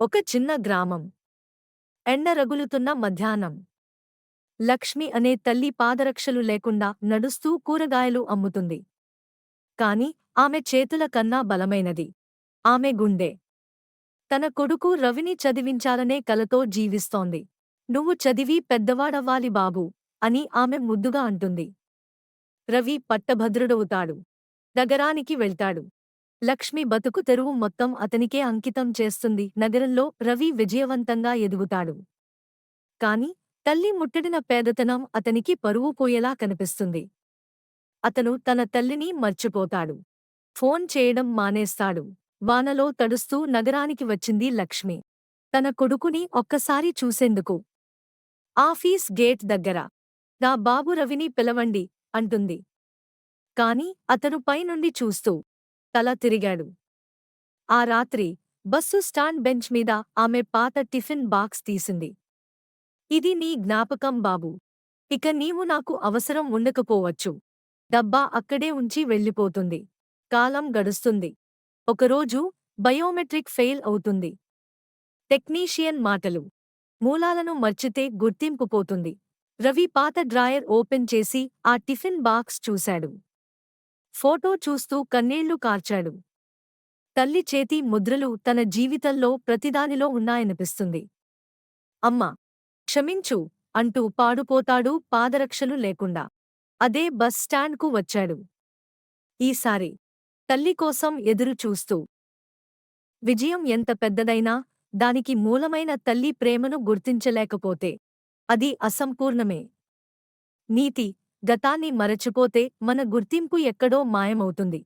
ఒక చిన్న గ్రామం. ఎండ రగులుతున్న మధ్యాహ్నం. లక్ష్మి అనే తల్లి పాదరక్షలు లేకుండా నడుస్తూ కూరగాయలు అమ్ముతుంది. కాని ఆమె చేతుల కన్నా బలమైనది. ఆమె గుండె. తన కొడుకు రవిని చదివించాలనే కలతో జీవిస్తోంది. నువ్వు చదివి పెద్దవాడవ్వాలి బాబూ అని ఆమె ముద్దుగా అంటుంది. రవి పట్టభద్రుడవుతాడు. నగరానికి వెళ్తాడు. లక్ష్మి బతుకు తెరువు మొత్తం అతనికే అంకితం చేస్తుంది. నగరంలో రవి విజయవంతంగా ఎదుగుతాడు. కాని తల్లి ముట్టడిన పేదతనం అతనికి పరువు పోయేలా కనిపిస్తుంది. అతను తన తల్లిని మర్చిపోతాడు. ఫోన్ చేయడం మానేస్తాడు. వానలో తడుస్తూ నగరానికి వచ్చింది లక్ష్మి. తన కొడుకుని ఒక్కసారి చూసేందుకు. ఆఫీస్ గేట్ దగ్గర. నా బాబు రవిని పిలవండి అంటుంది. కాని అతను పైనుండి చూస్తూ తల తిరిగాడు. ఆ రాత్రి బస్సు స్టాండ్ బెంచ్ మీద ఆమె పాత టిఫిన్ బాక్స్ తీసింది. ఇది నీ జ్ఞాపకం బాబు. ఇక నీవు నాకు అవసరం ఉండకపోవచ్చు. డబ్బా అక్కడే ఉంచి వెళ్ళిపోతుంది. కాలం గడుస్తుంది. ఒకరోజు బయోమెట్రిక్ ఫెయిల్ అవుతుంది. టెక్నీషియన్ మాటలు. మూలాలను మర్చితే గుర్తింపు పోతుంది. రవి పాత డ్రాయర్ ఓపెన్ చేసి ఆ టిఫిన్ బాక్స్ చూశాడు. ఫోటో చూస్తూ కన్నీళ్ళు కార్చాడు. తల్లి చేతి ముద్రలు తన జీవితంలో ప్రతిదానిలో ఉన్నాయనిపిస్తుంది. అమ్మ క్షమించు అంటూ పాడుపోతాడు పాదరక్షలు లేకుండా. అదే బస్ స్టాండ్కు వచ్చాడు. ఈసారి తల్లి కోసం ఎదురు చూస్తూ. విజయం ఎంత పెద్దదైనా దానికి మూలమైన తల్లి ప్రేమను గుర్తించలేకపోతే అది అసంపూర్ణమే. నీతి గతాన్ని మరచిపోతే మన గుర్తింపు ఎక్కడో మాయమవుతుంది.